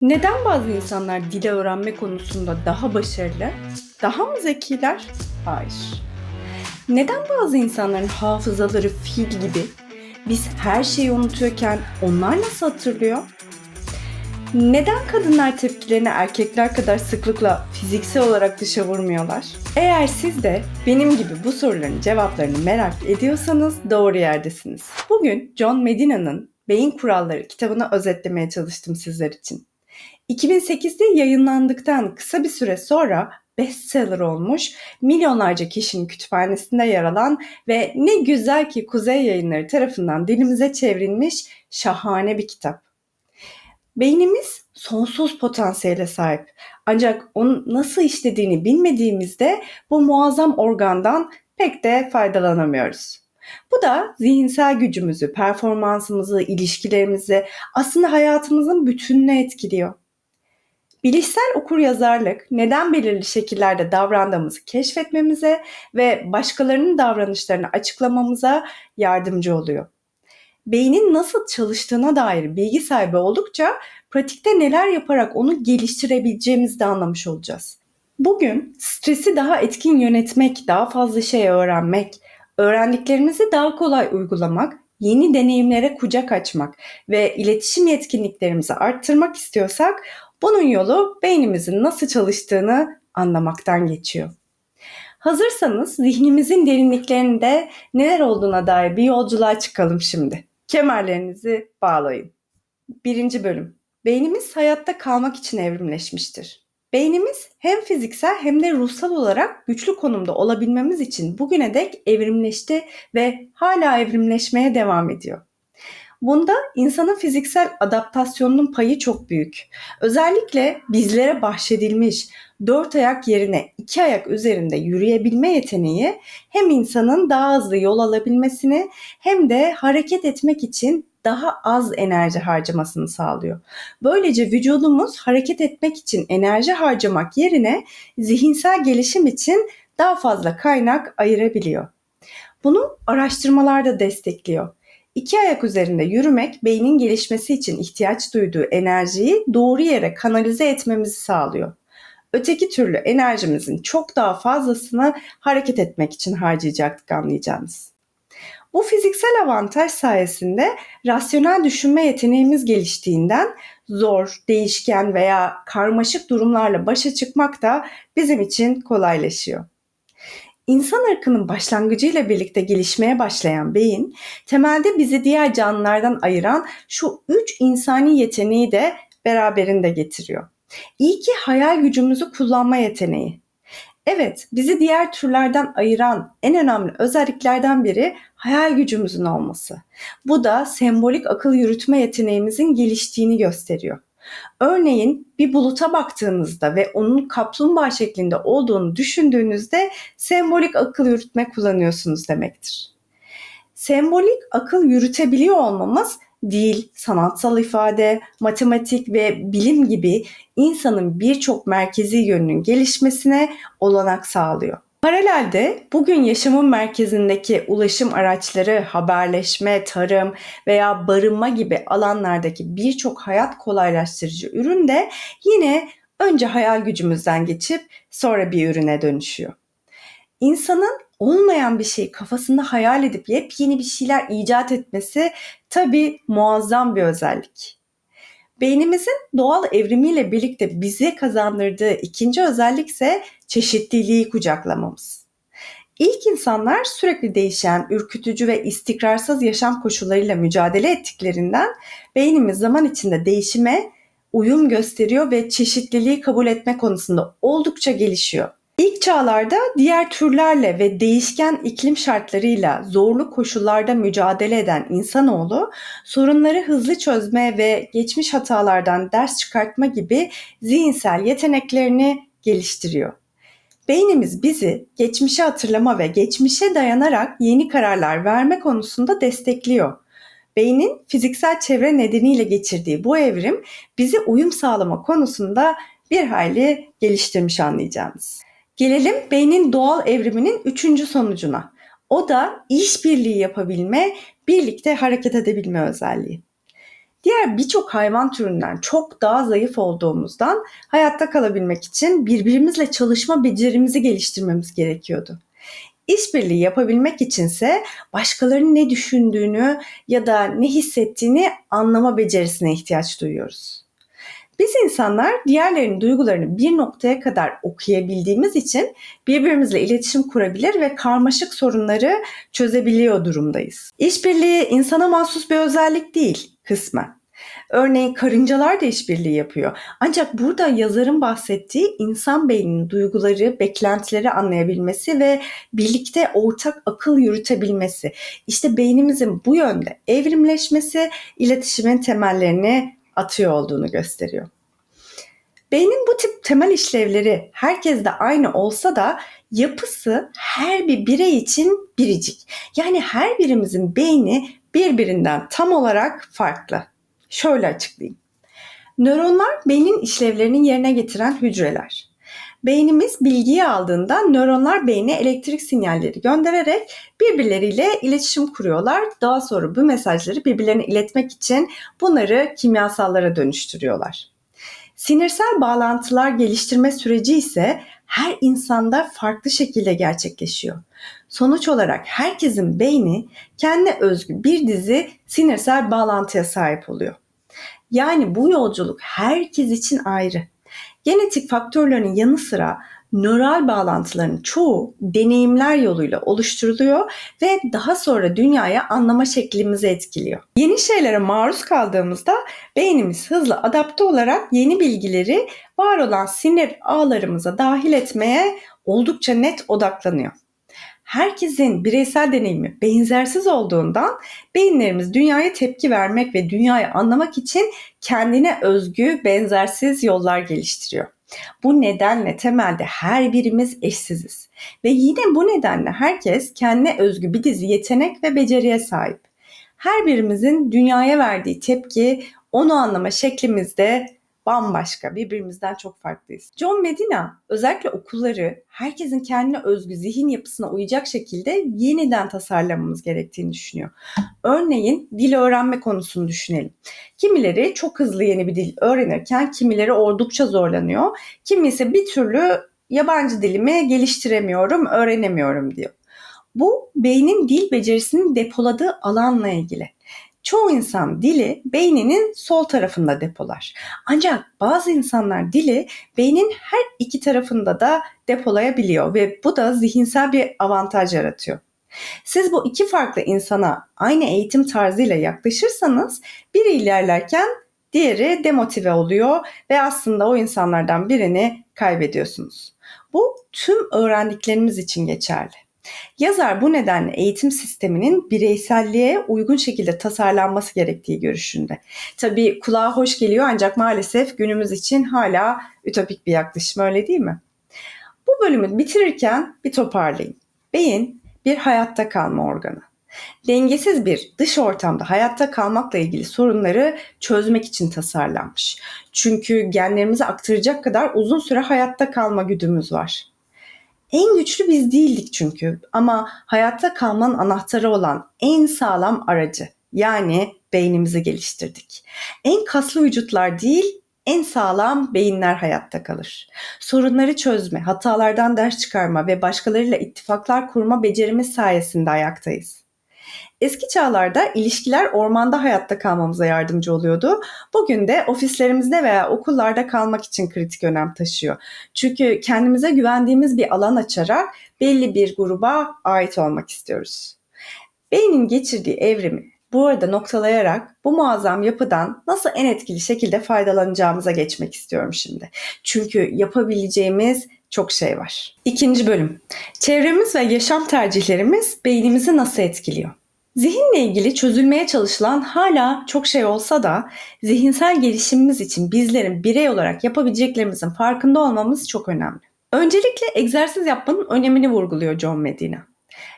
Neden bazı insanlar dil öğrenme konusunda daha başarılı, daha mı zekiler? Hayır. Neden bazı insanların hafızaları fil gibi? Biz her şeyi unutuyorken onlar nasıl hatırlıyor? Neden kadınlar tepkilerini erkekler kadar sıklıkla fiziksel olarak dışa vurmuyorlar? Eğer siz de benim gibi bu soruların cevaplarını merak ediyorsanız doğru yerdesiniz. Bugün John Medina'nın Beyin Kuralları kitabını özetlemeye çalıştım sizler için. 2008'de yayınlandıktan kısa bir süre sonra bestseller olmuş, milyonlarca kişinin kütüphanesinde yer alan ve ne güzel ki Kuzey Yayınları tarafından dilimize çevrilmiş şahane bir kitap. Beynimiz sonsuz potansiyele sahip. Ancak onun nasıl işlediğini bilmediğimizde bu muazzam organdan pek de faydalanamıyoruz. Bu da zihinsel gücümüzü, performansımızı, ilişkilerimizi, aslında hayatımızın bütününü etkiliyor. Bilişsel okuryazarlık neden belirli şekillerde davrandığımızı keşfetmemize ve başkalarının davranışlarını açıklamamıza yardımcı oluyor. Beynin nasıl çalıştığına dair bilgi sahibi oldukça pratikte neler yaparak onu geliştirebileceğimizi de anlamış olacağız. Bugün stresi daha etkin yönetmek, daha fazla şey öğrenmek, öğrendiklerimizi daha kolay uygulamak, yeni deneyimlere kucak açmak ve iletişim yetkinliklerimizi arttırmak istiyorsak bunun yolu beynimizin nasıl çalıştığını anlamaktan geçiyor. Hazırsanız zihnimizin derinliklerinde neler olduğuna dair bir yolculuğa çıkalım şimdi. Kemerlerinizi bağlayın. Birinci bölüm. Beynimiz hayatta kalmak için evrimleşmiştir. Beynimiz hem fiziksel hem de ruhsal olarak güçlü konumda olabilmemiz için bugüne dek evrimleşti ve hala evrimleşmeye devam ediyor. Bunda insanın fiziksel adaptasyonunun payı çok büyük. Özellikle bizlere bahşedilmiş dört ayak yerine iki ayak üzerinde yürüyebilme yeteneği hem insanın daha hızlı yol alabilmesini hem de hareket etmek için daha az enerji harcamasını sağlıyor. Böylece vücudumuz hareket etmek için enerji harcamak yerine zihinsel gelişim için daha fazla kaynak ayırabiliyor. Bunu araştırmalar da destekliyor. İki ayak üzerinde yürümek beynin gelişmesi için ihtiyaç duyduğu enerjiyi doğru yere kanalize etmemizi sağlıyor. Öteki türlü enerjimizin çok daha fazlasını hareket etmek için harcayacaktık anlayacağınız. Bu fiziksel avantaj sayesinde rasyonel düşünme yeteneğimiz geliştiğinden zor, değişken veya karmaşık durumlarla başa çıkmak da bizim için kolaylaşıyor. İnsan ırkının başlangıcıyla birlikte gelişmeye başlayan beyin, temelde bizi diğer canlılardan ayıran şu üç insani yeteneği de beraberinde getiriyor. İyi ki hayal gücümüzü kullanma yeteneği. Evet, bizi diğer türlerden ayıran en önemli özelliklerden biri hayal gücümüzün olması. Bu da sembolik akıl yürütme yeteneğimizin geliştiğini gösteriyor. Örneğin bir buluta baktığınızda ve onun kaplumbağa şeklinde olduğunu düşündüğünüzde sembolik akıl yürütme kullanıyorsunuz demektir. Sembolik akıl yürütebiliyor olmamız dil, sanatsal ifade, matematik ve bilim gibi insanın birçok merkezi yönünün gelişmesine olanak sağlıyor. Paralelde bugün yaşamın merkezindeki ulaşım araçları, haberleşme, tarım veya barınma gibi alanlardaki birçok hayat kolaylaştırıcı ürün de yine önce hayal gücümüzden geçip sonra bir ürüne dönüşüyor. İnsanın olmayan bir şeyi kafasında hayal edip yepyeni bir şeyler icat etmesi tabii muazzam bir özellik. Beynimizin doğal evrimiyle birlikte bize kazandırdığı ikinci özellik ise çeşitliliği kucaklamamız. İlk insanlar sürekli değişen, ürkütücü ve istikrarsız yaşam koşullarıyla mücadele ettiklerinden beynimiz zaman içinde değişime uyum gösteriyor ve çeşitliliği kabul etme konusunda oldukça gelişiyor. İlk çağlarda diğer türlerle ve değişken iklim şartlarıyla zorlu koşullarda mücadele eden insanoğlu sorunları hızlı çözme ve geçmiş hatalardan ders çıkartma gibi zihinsel yeteneklerini geliştiriyor. Beynimiz bizi geçmişi hatırlama ve geçmişe dayanarak yeni kararlar verme konusunda destekliyor. Beynin fiziksel çevre nedeniyle geçirdiği bu evrim bizi uyum sağlama konusunda bir hayli geliştirmiş anlayacağınız. Gelelim beynin doğal evriminin üçüncü sonucuna. O da işbirliği yapabilme, birlikte hareket edebilme özelliği. Diğer birçok hayvan türünden çok daha zayıf olduğumuzdan hayatta kalabilmek için birbirimizle çalışma becerimizi geliştirmemiz gerekiyordu. İşbirliği yapabilmek içinse başkalarının ne düşündüğünü ya da ne hissettiğini anlama becerisine ihtiyaç duyuyoruz. Biz insanlar diğerlerinin duygularını bir noktaya kadar okuyabildiğimiz için birbirimizle iletişim kurabilir ve karmaşık sorunları çözebiliyor durumdayız. İşbirliği insana mahsus bir özellik değil kısmen. Örneğin karıncalar da işbirliği yapıyor. Ancak burada yazarın bahsettiği insan beyninin duyguları, beklentileri anlayabilmesi ve birlikte ortak akıl yürütebilmesi. İşte beynimizin bu yönde evrimleşmesi iletişimin temellerini atıyor olduğunu gösteriyor. Beynin bu tip temel işlevleri herkeste aynı olsa da yapısı her bir birey için biricik. Yani her birimizin beyni birbirinden tam olarak farklı. Şöyle açıklayayım. Nöronlar beynin işlevlerini yerine getiren hücreler. Beynimiz bilgiyi aldığında nöronlar beyne elektrik sinyalleri göndererek birbirleriyle iletişim kuruyorlar. Daha sonra bu mesajları birbirlerine iletmek için bunları kimyasallara dönüştürüyorlar. Sinirsel bağlantılar geliştirme süreci ise her insanda farklı şekilde gerçekleşiyor. Sonuç olarak herkesin beyni kendi özgü bir dizi sinirsel bağlantıya sahip oluyor. Yani bu yolculuk herkes için ayrı. Genetik faktörlerin yanı sıra nöral bağlantıların çoğu deneyimler yoluyla oluşturuluyor ve daha sonra dünyaya anlama şeklimizi etkiliyor. Yeni şeylere maruz kaldığımızda beynimiz hızlı adapte olarak yeni bilgileri var olan sinir ağlarımıza dahil etmeye oldukça net odaklanıyor herkesin bireysel deneyimi benzersiz olduğundan beyinlerimiz dünyaya tepki vermek ve dünyayı anlamak için kendine özgü benzersiz yollar geliştiriyor. Bu nedenle temelde her birimiz eşsiziz. Ve yine bu nedenle herkes kendine özgü bir dizi yetenek ve beceriye sahip. Her birimizin dünyaya verdiği tepki, onu anlama şeklimizde bambaşka, birbirimizden çok farklıyız. John Medina özellikle okulları herkesin kendine özgü zihin yapısına uyacak şekilde yeniden tasarlamamız gerektiğini düşünüyor. Örneğin dil öğrenme konusunu düşünelim. Kimileri çok hızlı yeni bir dil öğrenirken kimileri oldukça zorlanıyor. Kimi ise bir türlü yabancı dilimi geliştiremiyorum, öğrenemiyorum diyor. Bu beynin dil becerisinin depoladığı alanla ilgili. Çoğu insan dili beyninin sol tarafında depolar. Ancak bazı insanlar dili beynin her iki tarafında da depolayabiliyor ve bu da zihinsel bir avantaj yaratıyor. Siz bu iki farklı insana aynı eğitim tarzıyla yaklaşırsanız biri ilerlerken diğeri demotive oluyor ve aslında o insanlardan birini kaybediyorsunuz. Bu tüm öğrendiklerimiz için geçerli. Yazar bu nedenle eğitim sisteminin bireyselliğe uygun şekilde tasarlanması gerektiği görüşünde. Tabii kulağa hoş geliyor ancak maalesef günümüz için hala ütopik bir yaklaşım öyle değil mi? Bu bölümü bitirirken bir toparlayayım. Beyin bir hayatta kalma organı. Dengesiz bir dış ortamda hayatta kalmakla ilgili sorunları çözmek için tasarlanmış. Çünkü genlerimizi aktaracak kadar uzun süre hayatta kalma güdümüz var. En güçlü biz değildik çünkü ama hayatta kalmanın anahtarı olan en sağlam aracı yani beynimizi geliştirdik. En kaslı vücutlar değil, en sağlam beyinler hayatta kalır. Sorunları çözme, hatalardan ders çıkarma ve başkalarıyla ittifaklar kurma becerimiz sayesinde ayaktayız. Eski çağlarda ilişkiler ormanda hayatta kalmamıza yardımcı oluyordu. Bugün de ofislerimizde veya okullarda kalmak için kritik önem taşıyor. Çünkü kendimize güvendiğimiz bir alan açarak belli bir gruba ait olmak istiyoruz. Beynin geçirdiği evrimi bu arada noktalayarak bu muazzam yapıdan nasıl en etkili şekilde faydalanacağımıza geçmek istiyorum şimdi. Çünkü yapabileceğimiz çok şey var. İkinci bölüm. Çevremiz ve yaşam tercihlerimiz beynimizi nasıl etkiliyor? Zihinle ilgili çözülmeye çalışılan hala çok şey olsa da zihinsel gelişimimiz için bizlerin birey olarak yapabileceklerimizin farkında olmamız çok önemli. Öncelikle egzersiz yapmanın önemini vurguluyor John Medina.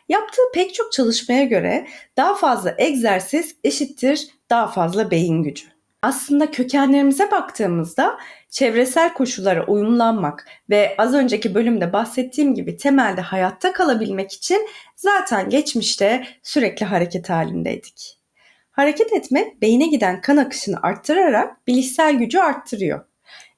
Yaptığı pek çok çalışmaya göre daha fazla egzersiz eşittir daha fazla beyin gücü. Aslında kökenlerimize baktığımızda çevresel koşullara uyumlanmak ve az önceki bölümde bahsettiğim gibi temelde hayatta kalabilmek için zaten geçmişte sürekli hareket halindeydik. Hareket etme beyne giden kan akışını arttırarak bilişsel gücü arttırıyor.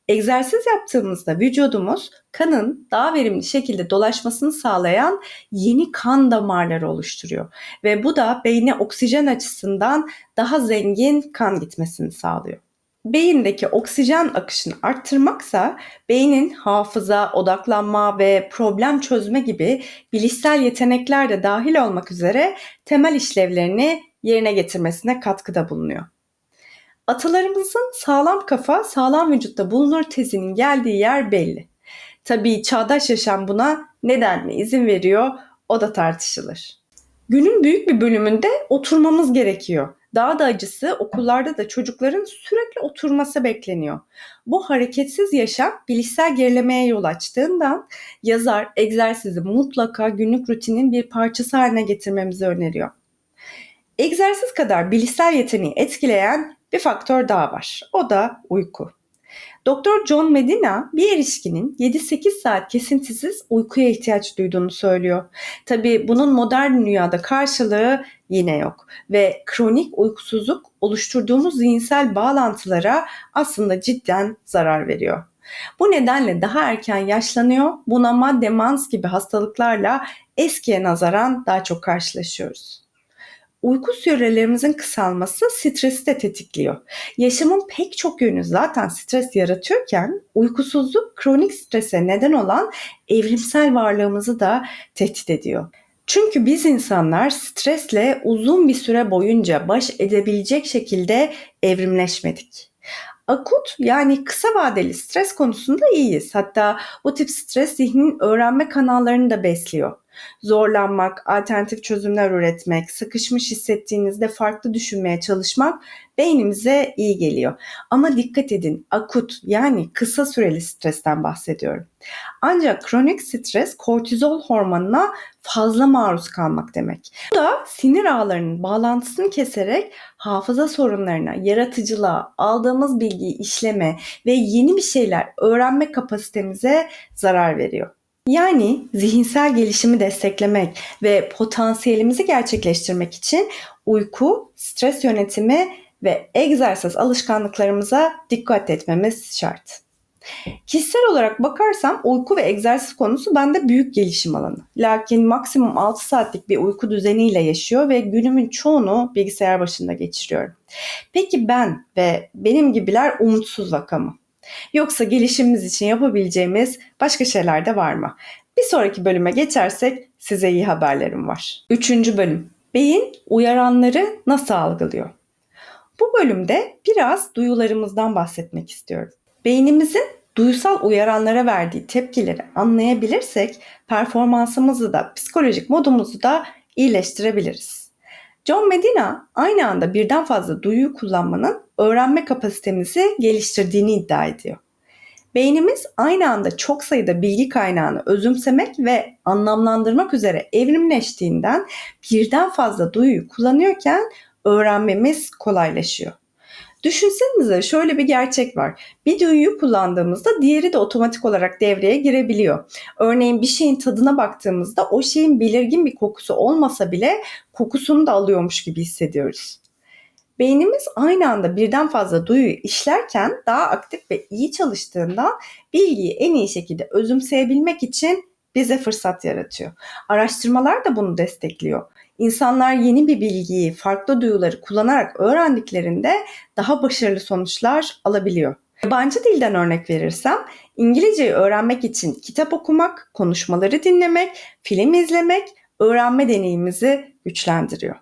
Egzersiz yaptığımızda vücudumuz kanın daha verimli şekilde dolaşmasını sağlayan yeni kan damarları oluşturuyor ve bu da beyne oksijen açısından daha zengin kan gitmesini sağlıyor. Beyindeki oksijen akışını arttırmaksa beynin hafıza, odaklanma ve problem çözme gibi bilişsel yetenekler de dahil olmak üzere temel işlevlerini yerine getirmesine katkıda bulunuyor. Atalarımızın sağlam kafa, sağlam vücutta bulunur tezinin geldiği yer belli. Tabii çağdaş yaşam buna nedenle izin veriyor o da tartışılır. Günün büyük bir bölümünde oturmamız gerekiyor. Daha da acısı okullarda da çocukların sürekli oturması bekleniyor. Bu hareketsiz yaşam bilişsel gerilemeye yol açtığından yazar egzersizi mutlaka günlük rutinin bir parçası haline getirmemizi öneriyor. Egzersiz kadar bilişsel yeteneği etkileyen bir faktör daha var. O da uyku. Doktor John Medina bir erişkinin 7-8 saat kesintisiz uykuya ihtiyaç duyduğunu söylüyor. Tabi bunun modern dünyada karşılığı yine yok ve kronik uykusuzluk oluşturduğumuz zihinsel bağlantılara aslında cidden zarar veriyor. Bu nedenle daha erken yaşlanıyor, bunama, demans gibi hastalıklarla eskiye nazaran daha çok karşılaşıyoruz uyku sürelerimizin kısalması stresi de tetikliyor. Yaşamın pek çok yönü zaten stres yaratıyorken uykusuzluk kronik strese neden olan evrimsel varlığımızı da tehdit ediyor. Çünkü biz insanlar stresle uzun bir süre boyunca baş edebilecek şekilde evrimleşmedik. Akut yani kısa vadeli stres konusunda iyiyiz. Hatta bu tip stres zihnin öğrenme kanallarını da besliyor. Zorlanmak, alternatif çözümler üretmek, sıkışmış hissettiğinizde farklı düşünmeye çalışmak beynimize iyi geliyor. Ama dikkat edin akut yani kısa süreli stresten bahsediyorum. Ancak kronik stres kortizol hormonuna fazla maruz kalmak demek. Bu da sinir ağlarının bağlantısını keserek hafıza sorunlarına, yaratıcılığa, aldığımız bilgiyi işleme ve yeni bir şeyler öğrenme kapasitemize zarar veriyor. Yani zihinsel gelişimi desteklemek ve potansiyelimizi gerçekleştirmek için uyku, stres yönetimi ve egzersiz alışkanlıklarımıza dikkat etmemiz şart. Kişisel olarak bakarsam uyku ve egzersiz konusu bende büyük gelişim alanı. Lakin maksimum 6 saatlik bir uyku düzeniyle yaşıyor ve günümün çoğunu bilgisayar başında geçiriyorum. Peki ben ve benim gibiler umutsuz vaka mı? Yoksa gelişimimiz için yapabileceğimiz başka şeyler de var mı? Bir sonraki bölüme geçersek size iyi haberlerim var. Üçüncü bölüm. Beyin uyaranları nasıl algılıyor? Bu bölümde biraz duyularımızdan bahsetmek istiyorum. Beynimizin duysal uyaranlara verdiği tepkileri anlayabilirsek performansımızı da psikolojik modumuzu da iyileştirebiliriz. John Medina aynı anda birden fazla duyuyu kullanmanın öğrenme kapasitemizi geliştirdiğini iddia ediyor. Beynimiz aynı anda çok sayıda bilgi kaynağını özümsemek ve anlamlandırmak üzere evrimleştiğinden birden fazla duyuyu kullanıyorken öğrenmemiz kolaylaşıyor. Düşünsenize şöyle bir gerçek var. Bir duyuyu kullandığımızda diğeri de otomatik olarak devreye girebiliyor. Örneğin bir şeyin tadına baktığımızda o şeyin belirgin bir kokusu olmasa bile kokusunu da alıyormuş gibi hissediyoruz. Beynimiz aynı anda birden fazla duyuyu işlerken daha aktif ve iyi çalıştığında bilgiyi en iyi şekilde özümseyebilmek için bize fırsat yaratıyor. Araştırmalar da bunu destekliyor. İnsanlar yeni bir bilgiyi, farklı duyuları kullanarak öğrendiklerinde daha başarılı sonuçlar alabiliyor. Yabancı dilden örnek verirsem, İngilizceyi öğrenmek için kitap okumak, konuşmaları dinlemek, film izlemek öğrenme deneyimimizi güçlendiriyor.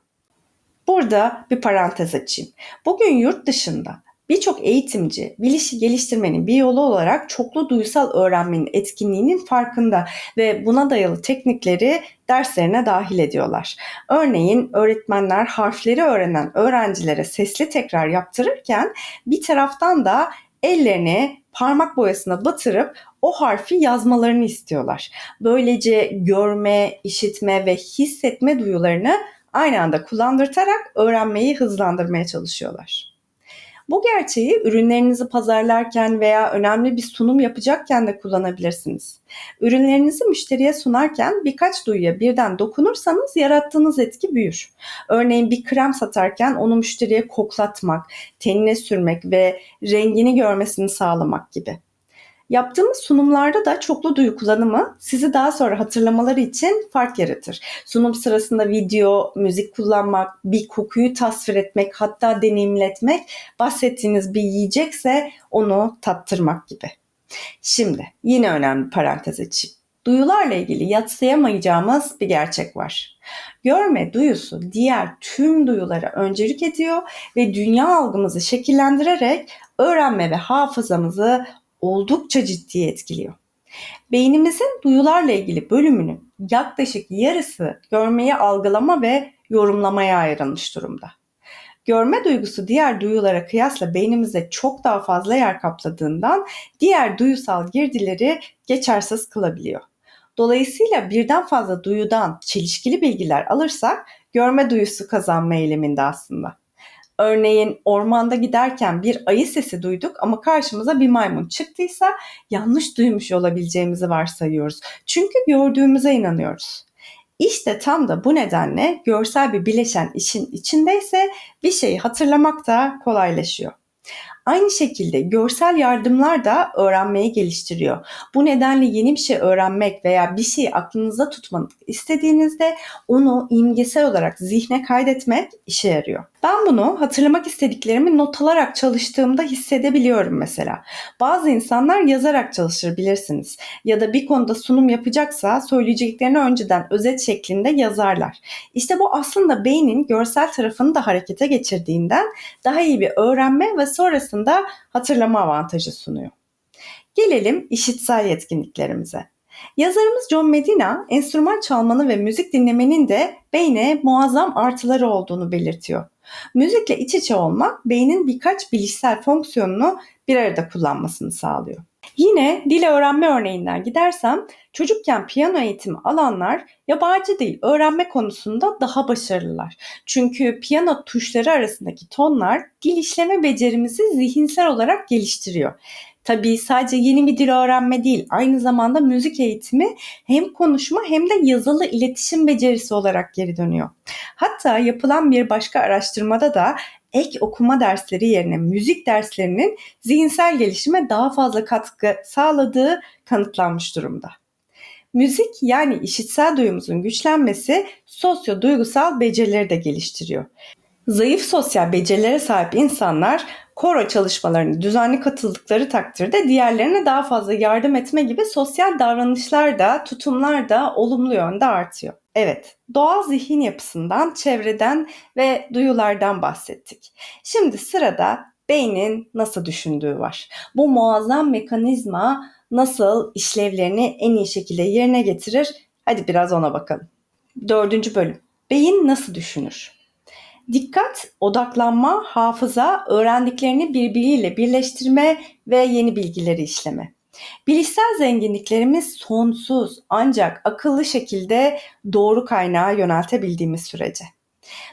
Burada bir parantez açayım. Bugün yurt dışında birçok eğitimci bilişi geliştirmenin bir yolu olarak çoklu duysal öğrenmenin etkinliğinin farkında ve buna dayalı teknikleri derslerine dahil ediyorlar. Örneğin öğretmenler harfleri öğrenen öğrencilere sesli tekrar yaptırırken bir taraftan da ellerini parmak boyasına batırıp o harfi yazmalarını istiyorlar. Böylece görme, işitme ve hissetme duyularını aynı anda kullandırtarak öğrenmeyi hızlandırmaya çalışıyorlar. Bu gerçeği ürünlerinizi pazarlarken veya önemli bir sunum yapacakken de kullanabilirsiniz. Ürünlerinizi müşteriye sunarken birkaç duyuya birden dokunursanız yarattığınız etki büyür. Örneğin bir krem satarken onu müşteriye koklatmak, tenine sürmek ve rengini görmesini sağlamak gibi. Yaptığımız sunumlarda da çoklu duyu kullanımı sizi daha sonra hatırlamaları için fark yaratır. Sunum sırasında video, müzik kullanmak, bir kokuyu tasvir etmek, hatta deneyimletmek, bahsettiğiniz bir yiyecekse onu tattırmak gibi. Şimdi yine önemli parantez açayım. Duyularla ilgili yatsıyamayacağımız bir gerçek var. Görme duyusu diğer tüm duyulara öncelik ediyor ve dünya algımızı şekillendirerek öğrenme ve hafızamızı oldukça ciddi etkiliyor. Beynimizin duyularla ilgili bölümünün yaklaşık yarısı görmeyi algılama ve yorumlamaya ayrılmış durumda. Görme duygusu diğer duyulara kıyasla beynimizde çok daha fazla yer kapladığından diğer duyusal girdileri geçersiz kılabiliyor. Dolayısıyla birden fazla duyudan çelişkili bilgiler alırsak görme duyusu kazanma eğiliminde aslında. Örneğin ormanda giderken bir ayı sesi duyduk ama karşımıza bir maymun çıktıysa yanlış duymuş olabileceğimizi varsayıyoruz. Çünkü gördüğümüze inanıyoruz. İşte tam da bu nedenle görsel bir bileşen işin içindeyse bir şeyi hatırlamak da kolaylaşıyor. Aynı şekilde görsel yardımlar da öğrenmeyi geliştiriyor. Bu nedenle yeni bir şey öğrenmek veya bir şeyi aklınızda tutmak istediğinizde onu imgesel olarak zihne kaydetmek işe yarıyor. Ben bunu hatırlamak istediklerimi not alarak çalıştığımda hissedebiliyorum mesela. Bazı insanlar yazarak çalışır bilirsiniz. Ya da bir konuda sunum yapacaksa söyleyeceklerini önceden özet şeklinde yazarlar. İşte bu aslında beynin görsel tarafını da harekete geçirdiğinden daha iyi bir öğrenme ve sonrasında hatırlama avantajı sunuyor. Gelelim işitsel yetkinliklerimize. Yazarımız John Medina, enstrüman çalmanın ve müzik dinlemenin de beyne muazzam artıları olduğunu belirtiyor. Müzikle iç içe olmak beynin birkaç bilişsel fonksiyonunu bir arada kullanmasını sağlıyor. Yine dil öğrenme örneğinden gidersem çocukken piyano eğitimi alanlar yabancı dil öğrenme konusunda daha başarılılar. Çünkü piyano tuşları arasındaki tonlar dil işleme becerimizi zihinsel olarak geliştiriyor. Tabii sadece yeni bir dil öğrenme değil, aynı zamanda müzik eğitimi hem konuşma hem de yazılı iletişim becerisi olarak geri dönüyor. Hatta yapılan bir başka araştırmada da ek okuma dersleri yerine müzik derslerinin zihinsel gelişime daha fazla katkı sağladığı kanıtlanmış durumda. Müzik yani işitsel duyumuzun güçlenmesi sosyo-duygusal becerileri de geliştiriyor. Zayıf sosyal becerilere sahip insanlar koro çalışmalarını düzenli katıldıkları takdirde diğerlerine daha fazla yardım etme gibi sosyal davranışlar da tutumlar da olumlu yönde artıyor. Evet, doğal zihin yapısından, çevreden ve duyulardan bahsettik. Şimdi sırada beynin nasıl düşündüğü var. Bu muazzam mekanizma nasıl işlevlerini en iyi şekilde yerine getirir? Hadi biraz ona bakalım. Dördüncü bölüm. Beyin nasıl düşünür? Dikkat, odaklanma, hafıza, öğrendiklerini birbiriyle birleştirme ve yeni bilgileri işleme. Bilişsel zenginliklerimiz sonsuz ancak akıllı şekilde doğru kaynağa yöneltebildiğimiz sürece.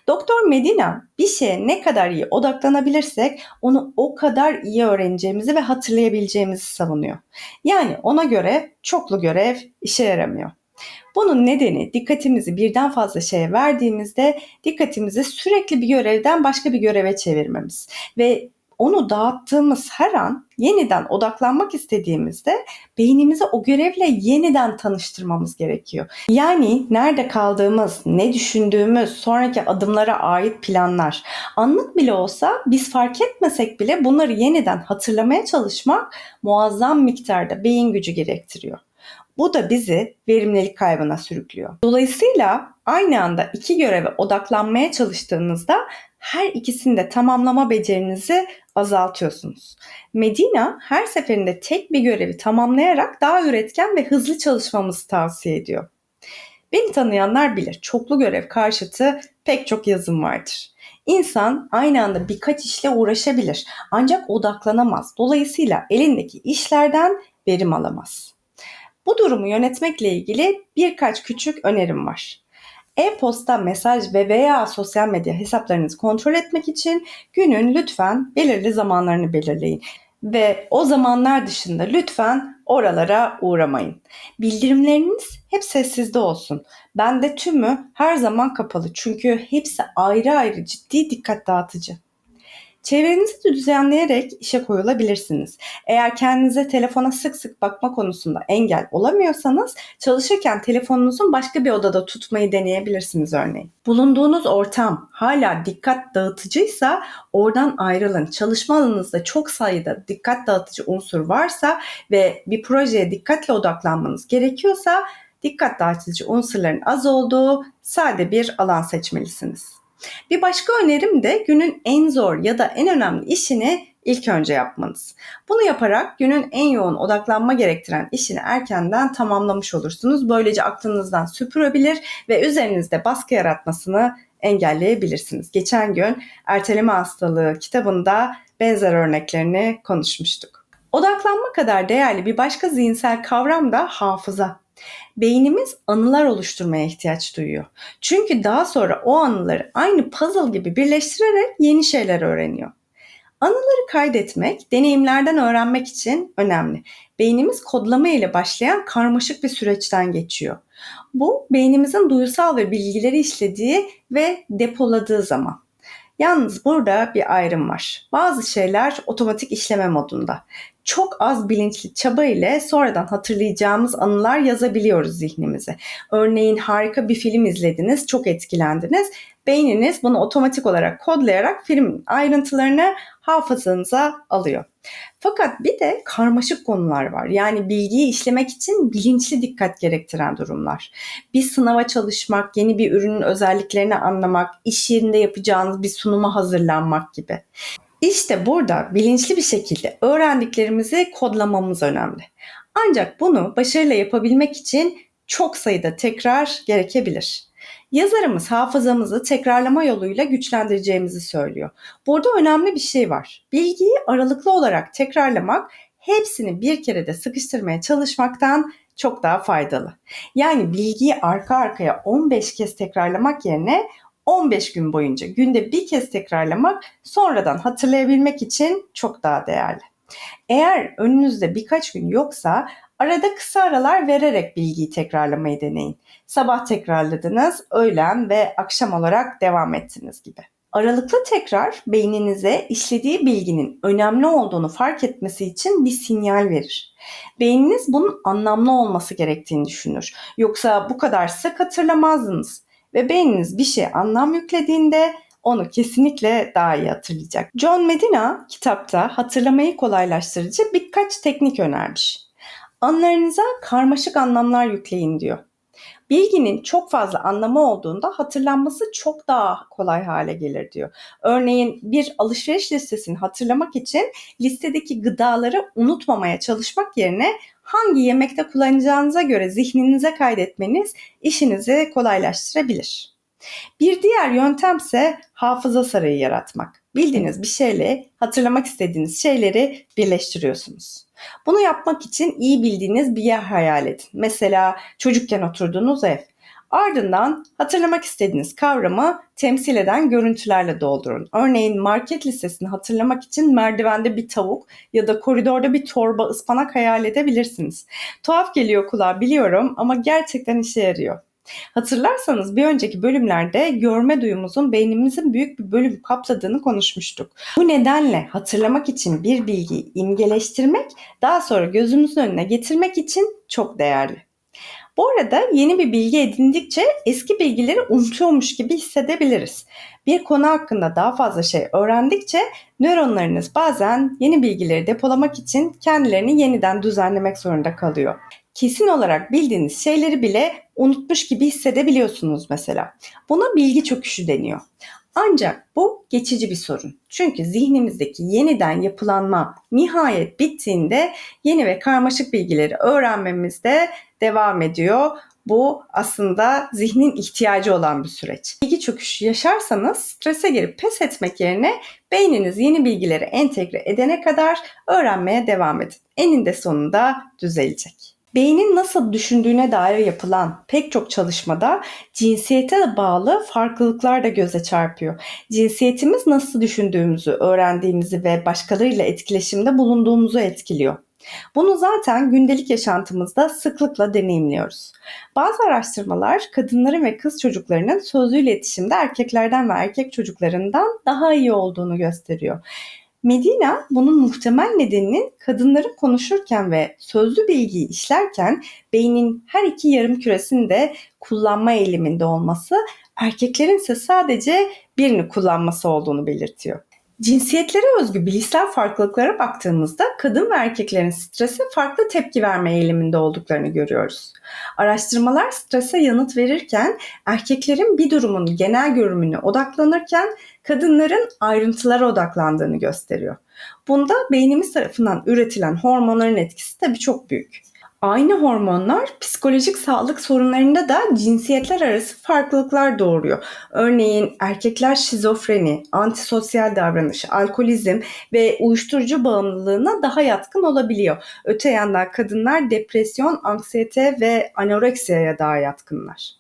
Doktor Medina bir şeye ne kadar iyi odaklanabilirsek onu o kadar iyi öğreneceğimizi ve hatırlayabileceğimizi savunuyor. Yani ona göre çoklu görev işe yaramıyor. Bunun nedeni dikkatimizi birden fazla şeye verdiğimizde dikkatimizi sürekli bir görevden başka bir göreve çevirmemiz ve onu dağıttığımız her an yeniden odaklanmak istediğimizde beynimizi o görevle yeniden tanıştırmamız gerekiyor. Yani nerede kaldığımız, ne düşündüğümüz, sonraki adımlara ait planlar. Anlık bile olsa biz fark etmesek bile bunları yeniden hatırlamaya çalışmak muazzam miktarda beyin gücü gerektiriyor. Bu da bizi verimlilik kaybına sürüklüyor. Dolayısıyla aynı anda iki göreve odaklanmaya çalıştığınızda her ikisini de tamamlama becerinizi azaltıyorsunuz. Medina her seferinde tek bir görevi tamamlayarak daha üretken ve hızlı çalışmamızı tavsiye ediyor. Beni tanıyanlar bilir. Çoklu görev karşıtı pek çok yazım vardır. İnsan aynı anda birkaç işle uğraşabilir ancak odaklanamaz. Dolayısıyla elindeki işlerden verim alamaz. Bu durumu yönetmekle ilgili birkaç küçük önerim var. E-posta, mesaj ve veya sosyal medya hesaplarınızı kontrol etmek için günün lütfen belirli zamanlarını belirleyin. Ve o zamanlar dışında lütfen oralara uğramayın. Bildirimleriniz hep sessizde olsun. Ben de tümü her zaman kapalı çünkü hepsi ayrı ayrı ciddi dikkat dağıtıcı. Çevrenizi düzenleyerek işe koyulabilirsiniz. Eğer kendinize telefona sık sık bakma konusunda engel olamıyorsanız çalışırken telefonunuzun başka bir odada tutmayı deneyebilirsiniz örneğin. Bulunduğunuz ortam hala dikkat dağıtıcıysa oradan ayrılın. Çalışma alanınızda çok sayıda dikkat dağıtıcı unsur varsa ve bir projeye dikkatle odaklanmanız gerekiyorsa dikkat dağıtıcı unsurların az olduğu sade bir alan seçmelisiniz. Bir başka önerim de günün en zor ya da en önemli işini ilk önce yapmanız. Bunu yaparak günün en yoğun odaklanma gerektiren işini erkenden tamamlamış olursunuz. Böylece aklınızdan süpürebilir ve üzerinizde baskı yaratmasını engelleyebilirsiniz. Geçen gün Erteleme Hastalığı kitabında benzer örneklerini konuşmuştuk. Odaklanma kadar değerli bir başka zihinsel kavram da hafıza. Beynimiz anılar oluşturmaya ihtiyaç duyuyor. Çünkü daha sonra o anıları aynı puzzle gibi birleştirerek yeni şeyler öğreniyor. Anıları kaydetmek, deneyimlerden öğrenmek için önemli. Beynimiz kodlama ile başlayan karmaşık bir süreçten geçiyor. Bu beynimizin duysal ve bilgileri işlediği ve depoladığı zaman. Yalnız burada bir ayrım var. Bazı şeyler otomatik işleme modunda çok az bilinçli çaba ile sonradan hatırlayacağımız anılar yazabiliyoruz zihnimize. Örneğin harika bir film izlediniz, çok etkilendiniz. Beyniniz bunu otomatik olarak kodlayarak film ayrıntılarını hafızanıza alıyor. Fakat bir de karmaşık konular var. Yani bilgiyi işlemek için bilinçli dikkat gerektiren durumlar. Bir sınava çalışmak, yeni bir ürünün özelliklerini anlamak, iş yerinde yapacağınız bir sunuma hazırlanmak gibi. İşte burada bilinçli bir şekilde öğrendiklerimizi kodlamamız önemli. Ancak bunu başarıyla yapabilmek için çok sayıda tekrar gerekebilir. Yazarımız hafızamızı tekrarlama yoluyla güçlendireceğimizi söylüyor. Burada önemli bir şey var. Bilgiyi aralıklı olarak tekrarlamak hepsini bir kerede sıkıştırmaya çalışmaktan çok daha faydalı. Yani bilgiyi arka arkaya 15 kez tekrarlamak yerine 15 gün boyunca günde bir kez tekrarlamak sonradan hatırlayabilmek için çok daha değerli. Eğer önünüzde birkaç gün yoksa arada kısa aralar vererek bilgiyi tekrarlamayı deneyin. Sabah tekrarladınız, öğlen ve akşam olarak devam ettiniz gibi. Aralıklı tekrar beyninize işlediği bilginin önemli olduğunu fark etmesi için bir sinyal verir. Beyniniz bunun anlamlı olması gerektiğini düşünür. Yoksa bu kadar sık hatırlamazdınız ve beyniniz bir şey anlam yüklediğinde onu kesinlikle daha iyi hatırlayacak. John Medina kitapta hatırlamayı kolaylaştırıcı birkaç teknik önermiş. Anlarınıza karmaşık anlamlar yükleyin diyor. Bilginin çok fazla anlamı olduğunda hatırlanması çok daha kolay hale gelir diyor. Örneğin bir alışveriş listesini hatırlamak için listedeki gıdaları unutmamaya çalışmak yerine hangi yemekte kullanacağınıza göre zihninize kaydetmeniz işinizi kolaylaştırabilir. Bir diğer yöntemse hafıza sarayı yaratmak. Bildiğiniz bir şeyle hatırlamak istediğiniz şeyleri birleştiriyorsunuz. Bunu yapmak için iyi bildiğiniz bir yer hayal edin. Mesela çocukken oturduğunuz ev. Ardından hatırlamak istediğiniz kavramı temsil eden görüntülerle doldurun. Örneğin market listesini hatırlamak için merdivende bir tavuk ya da koridorda bir torba ıspanak hayal edebilirsiniz. Tuhaf geliyor kulağa biliyorum ama gerçekten işe yarıyor. Hatırlarsanız bir önceki bölümlerde görme duyumuzun beynimizin büyük bir bölüm kapladığını konuşmuştuk. Bu nedenle hatırlamak için bir bilgiyi imgeleştirmek, daha sonra gözümüzün önüne getirmek için çok değerli. Bu arada yeni bir bilgi edindikçe eski bilgileri unutuyormuş gibi hissedebiliriz. Bir konu hakkında daha fazla şey öğrendikçe nöronlarınız bazen yeni bilgileri depolamak için kendilerini yeniden düzenlemek zorunda kalıyor. Kesin olarak bildiğiniz şeyleri bile unutmuş gibi hissedebiliyorsunuz mesela. Buna bilgi çöküşü deniyor. Ancak bu geçici bir sorun. Çünkü zihnimizdeki yeniden yapılanma nihayet bittiğinde yeni ve karmaşık bilgileri öğrenmemizde devam ediyor. Bu aslında zihnin ihtiyacı olan bir süreç. Bilgi çöküşü yaşarsanız strese girip pes etmek yerine beyniniz yeni bilgileri entegre edene kadar öğrenmeye devam edin. Eninde sonunda düzelecek. Beynin nasıl düşündüğüne dair yapılan pek çok çalışmada cinsiyete bağlı farklılıklar da göze çarpıyor. Cinsiyetimiz nasıl düşündüğümüzü, öğrendiğimizi ve başkalarıyla etkileşimde bulunduğumuzu etkiliyor. Bunu zaten gündelik yaşantımızda sıklıkla deneyimliyoruz. Bazı araştırmalar kadınların ve kız çocuklarının sözlü iletişimde erkeklerden ve erkek çocuklarından daha iyi olduğunu gösteriyor. Medina bunun muhtemel nedeninin kadınların konuşurken ve sözlü bilgiyi işlerken beynin her iki yarım küresini kullanma eğiliminde olması, erkeklerin ise sadece birini kullanması olduğunu belirtiyor. Cinsiyetlere özgü bilişsel farklılıklara baktığımızda kadın ve erkeklerin strese farklı tepki verme eğiliminde olduklarını görüyoruz. Araştırmalar strese yanıt verirken erkeklerin bir durumun genel görünümüne odaklanırken kadınların ayrıntılara odaklandığını gösteriyor. Bunda beynimiz tarafından üretilen hormonların etkisi tabii çok büyük. Aynı hormonlar psikolojik sağlık sorunlarında da cinsiyetler arası farklılıklar doğuruyor. Örneğin erkekler şizofreni, antisosyal davranış, alkolizm ve uyuşturucu bağımlılığına daha yatkın olabiliyor. Öte yandan kadınlar depresyon, anksiyete ve anoreksiyaya daha yatkınlar.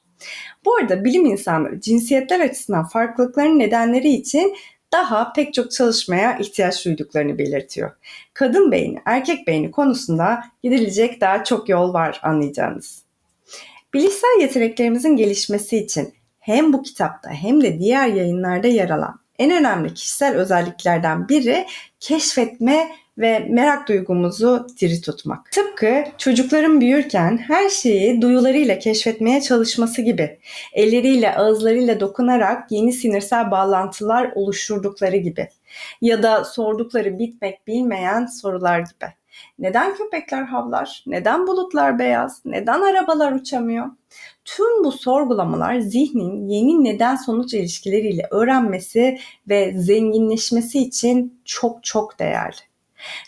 Bu arada bilim insanları cinsiyetler açısından farklılıkların nedenleri için daha pek çok çalışmaya ihtiyaç duyduklarını belirtiyor. Kadın beyni, erkek beyni konusunda gidilecek daha çok yol var anlayacağınız. Bilişsel yeteneklerimizin gelişmesi için hem bu kitapta hem de diğer yayınlarda yer alan en önemli kişisel özelliklerden biri keşfetme ve merak duygumuzu diri tutmak. Tıpkı çocukların büyürken her şeyi duyularıyla keşfetmeye çalışması gibi, elleriyle, ağızlarıyla dokunarak yeni sinirsel bağlantılar oluşturdukları gibi ya da sordukları bitmek bilmeyen sorular gibi. Neden köpekler havlar? Neden bulutlar beyaz? Neden arabalar uçamıyor? Tüm bu sorgulamalar zihnin yeni neden sonuç ilişkileriyle öğrenmesi ve zenginleşmesi için çok çok değerli.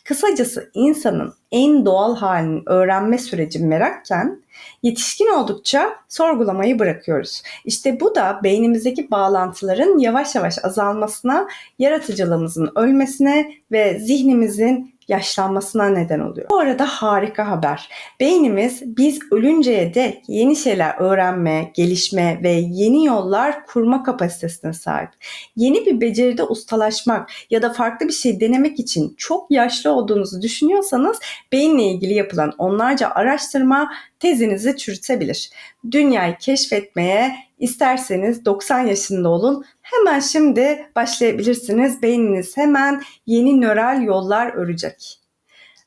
Kısacası insanın en doğal halini öğrenme süreci merakken yetişkin oldukça sorgulamayı bırakıyoruz. İşte bu da beynimizdeki bağlantıların yavaş yavaş azalmasına, yaratıcılığımızın ölmesine ve zihnimizin yaşlanmasına neden oluyor. Bu arada harika haber. Beynimiz biz ölünceye dek yeni şeyler öğrenme, gelişme ve yeni yollar kurma kapasitesine sahip. Yeni bir beceride ustalaşmak ya da farklı bir şey denemek için çok yaşlı olduğunuzu düşünüyorsanız beyinle ilgili yapılan onlarca araştırma tezinizi çürütebilir. Dünyayı keşfetmeye isterseniz 90 yaşında olun. Hemen şimdi başlayabilirsiniz. Beyniniz hemen yeni nöral yollar örecek.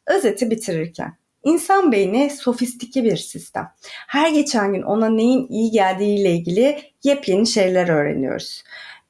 Özeti bitirirken İnsan beyni sofistike bir sistem. Her geçen gün ona neyin iyi geldiğiyle ilgili yepyeni şeyler öğreniyoruz.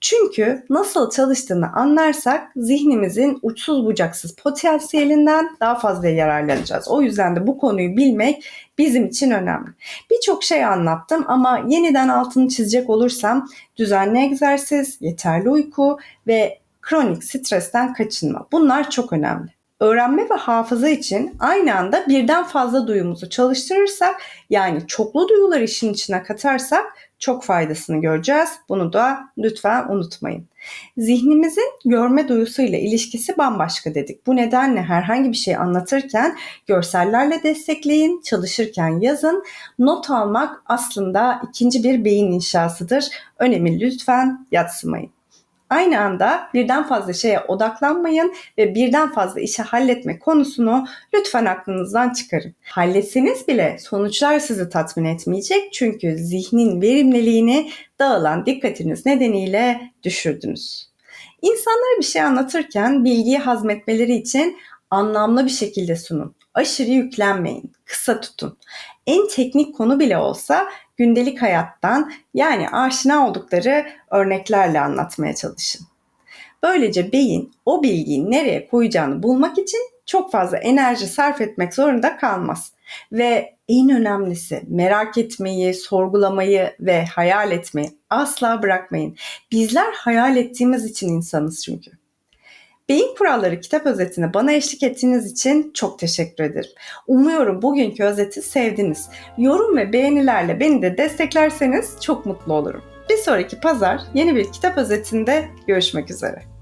Çünkü nasıl çalıştığını anlarsak zihnimizin uçsuz bucaksız potansiyelinden daha fazla yararlanacağız. O yüzden de bu konuyu bilmek bizim için önemli. Birçok şey anlattım ama yeniden altını çizecek olursam düzenli egzersiz, yeterli uyku ve kronik stresten kaçınma. Bunlar çok önemli. Öğrenme ve hafıza için aynı anda birden fazla duyumuzu çalıştırırsak yani çoklu duyular işin içine katarsak çok faydasını göreceğiz. Bunu da lütfen unutmayın. Zihnimizin görme duyusuyla ilişkisi bambaşka dedik. Bu nedenle herhangi bir şey anlatırken görsellerle destekleyin, çalışırken yazın. Not almak aslında ikinci bir beyin inşasıdır. Önemi lütfen yatsımayın. Aynı anda birden fazla şeye odaklanmayın ve birden fazla işi halletme konusunu lütfen aklınızdan çıkarın. Halletseniz bile sonuçlar sizi tatmin etmeyecek çünkü zihnin verimliliğini dağılan dikkatiniz nedeniyle düşürdünüz. İnsanlara bir şey anlatırken bilgiyi hazmetmeleri için anlamlı bir şekilde sunun. Aşırı yüklenmeyin, kısa tutun. En teknik konu bile olsa gündelik hayattan yani aşina oldukları örneklerle anlatmaya çalışın. Böylece beyin o bilgiyi nereye koyacağını bulmak için çok fazla enerji sarf etmek zorunda kalmaz. Ve en önemlisi merak etmeyi, sorgulamayı ve hayal etmeyi asla bırakmayın. Bizler hayal ettiğimiz için insanız çünkü. Beyin Kuralları kitap özetini bana eşlik ettiğiniz için çok teşekkür ederim. Umuyorum bugünkü özeti sevdiniz. Yorum ve beğenilerle beni de desteklerseniz çok mutlu olurum. Bir sonraki pazar yeni bir kitap özetinde görüşmek üzere.